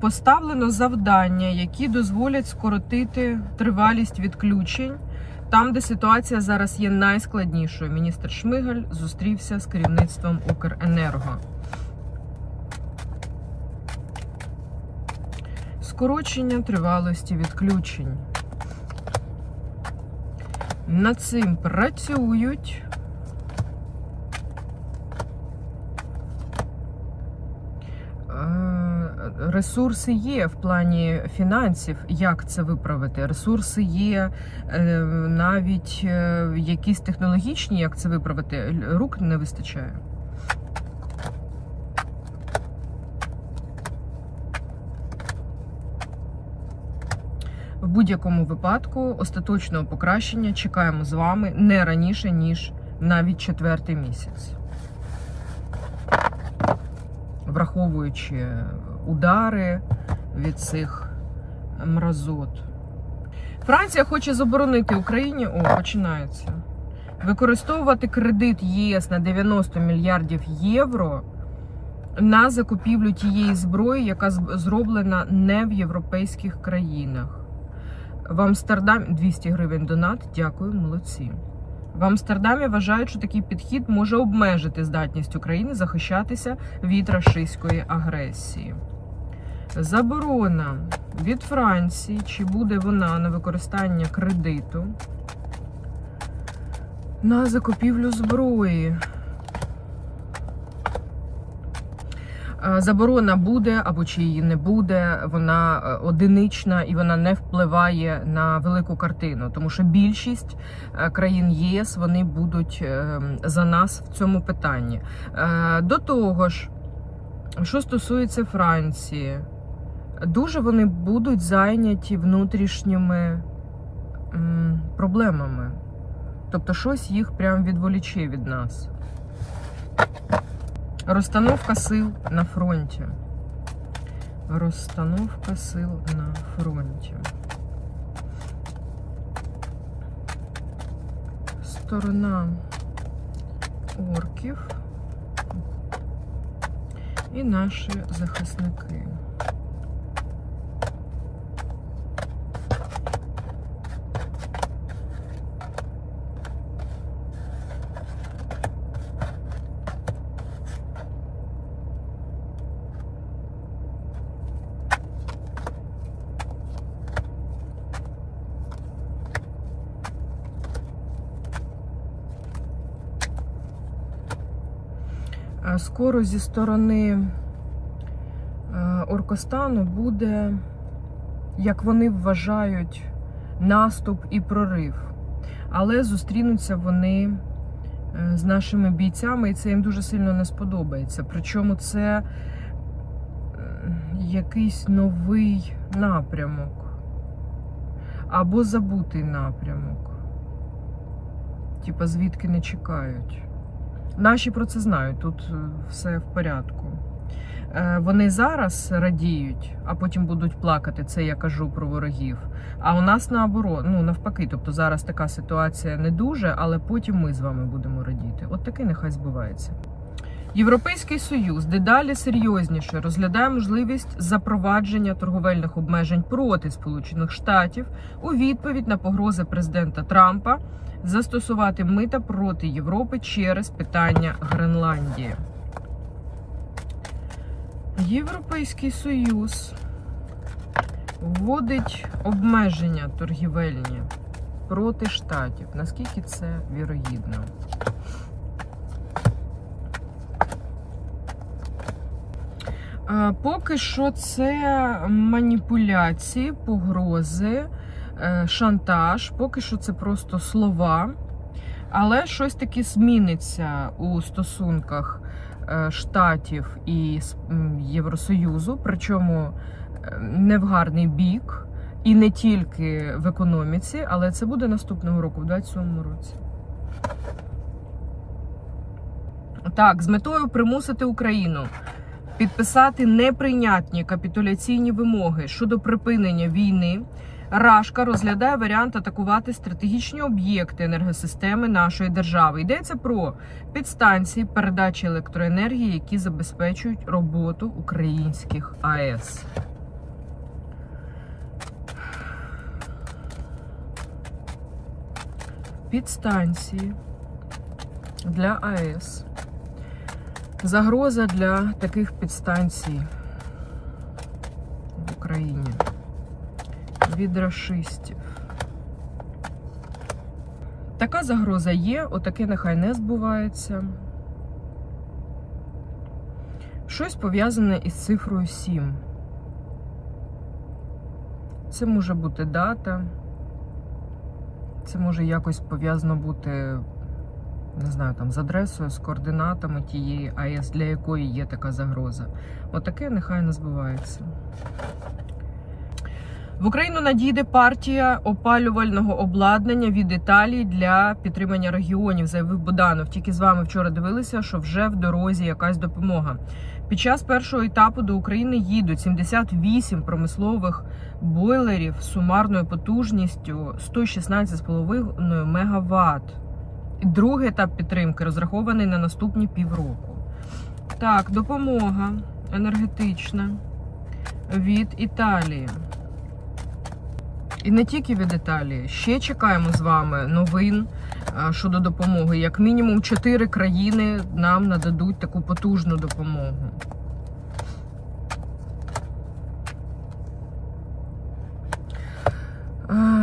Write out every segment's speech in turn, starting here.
Поставлено завдання, які дозволять скоротити тривалість відключень там, де ситуація зараз є найскладнішою. Міністр Шмигаль зустрівся з керівництвом Укренерго. Скорочення тривалості відключень. Над цим працюють. Ресурси є в плані фінансів, як це виправити. Ресурси є е, навіть е, якісь технологічні, як це виправити. Рук не вистачає. В будь-якому випадку остаточного покращення чекаємо з вами не раніше, ніж навіть четвертий місяць. Враховуючи удари від цих мразот. Франція хоче заборонити Україні, о, починається. Використовувати кредит ЄС на 90 мільярдів євро на закупівлю тієї зброї, яка зроблена не в європейських країнах. В Амстердамі 200 гривень донат. Дякую, молодці. В Амстердамі вважають, що такий підхід може обмежити здатність України захищатися від рашистської агресії. Заборона від Франції, чи буде вона на використання кредиту на закупівлю зброї. Заборона буде або чи її не буде, вона е, одинична і вона не впливає на велику картину, тому що більшість е, країн ЄС вони будуть е, за нас в цьому питанні. Е, До того ж, що стосується Франції, дуже вони будуть зайняті внутрішніми проблемами. Тобто щось їх прям відволіче від нас. Розстановка сил на фронті. Розстановка сил на фронті. Сторона орків і наші захисники. Скоро зі сторони е, Оркостану буде, як вони вважають, наступ і прорив. Але зустрінуться вони е, з нашими бійцями, і це їм дуже сильно не сподобається. Причому це е, якийсь новий напрямок або забутий напрямок. Типа звідки не чекають. Наші про це знають, тут е, все в порядку. Е, Вони зараз радіють, а потім будуть плакати. Це я кажу про ворогів. А у нас наоборот, ну навпаки, тобто зараз така ситуація не дуже, але потім ми з вами будемо радіти. От таки нехай збувається. Європейський союз дедалі серйозніше розглядає можливість запровадження торговельних обмежень проти Сполучених Штатів у відповідь на погрози президента Трампа застосувати мита проти Європи через питання Гренландії. Європейський союз вводить обмеження торгівельні проти штатів. Наскільки це вірогідно? Поки що це маніпуляції, погрози, е, шантаж. Поки що це просто слова. Але щось таке зміниться у стосунках е, Штатів і Євросоюзу, причому е, не в гарний бік, і не тільки в економіці, але це буде наступного року, в 2027 році. Так, з метою примусити Україну підписати неприйнятні капітуляційні вимоги щодо припинення війни Рашка розглядає варіант атакувати стратегічні об'єкти енергосистеми нашої держави. Йдеться про підстанції передачі електроенергії, які забезпечують роботу українських АЕС. Підстанції для АЕС. Загроза для таких підстанцій в Україні від рашистів. Така загроза є, отаке нехай не збувається. Щось пов'язане із цифрою 7. Це може бути дата. Це може якось пов'язано бути, не знаю, там з адресою, з координатами тієї АЕС, для якої є така загроза. Отаке нехай не збувається. В Україну надійде партія опалювального обладнання від Італії для підтримання регіонів, заявив Буданов. Тільки з вами вчора дивилися, що вже в дорозі якась допомога. Під час першого етапу до України їдуть 78 промислових бойлерів з сумарною потужністю 116,5 МВт. Другий етап підтримки розрахований на наступні півроку. Так, допомога енергетична від Італії. І не тільки від Італії. Ще чекаємо з вами новин щодо допомоги. Як мінімум, чотири країни нам нададуть таку потужну допомогу.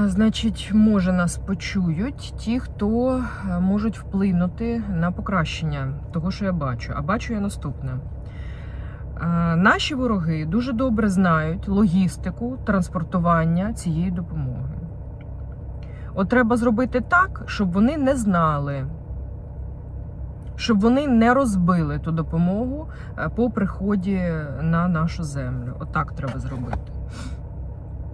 Значить, може нас почують ті, хто е, можуть вплинути на покращення того, що я бачу. А бачу я наступне. Е, Наші вороги дуже добре знають логістику транспортування цієї допомоги. От треба зробити так, щоб вони не знали, щоб вони не розбили ту допомогу е, по приході на нашу землю. Отак треба зробити.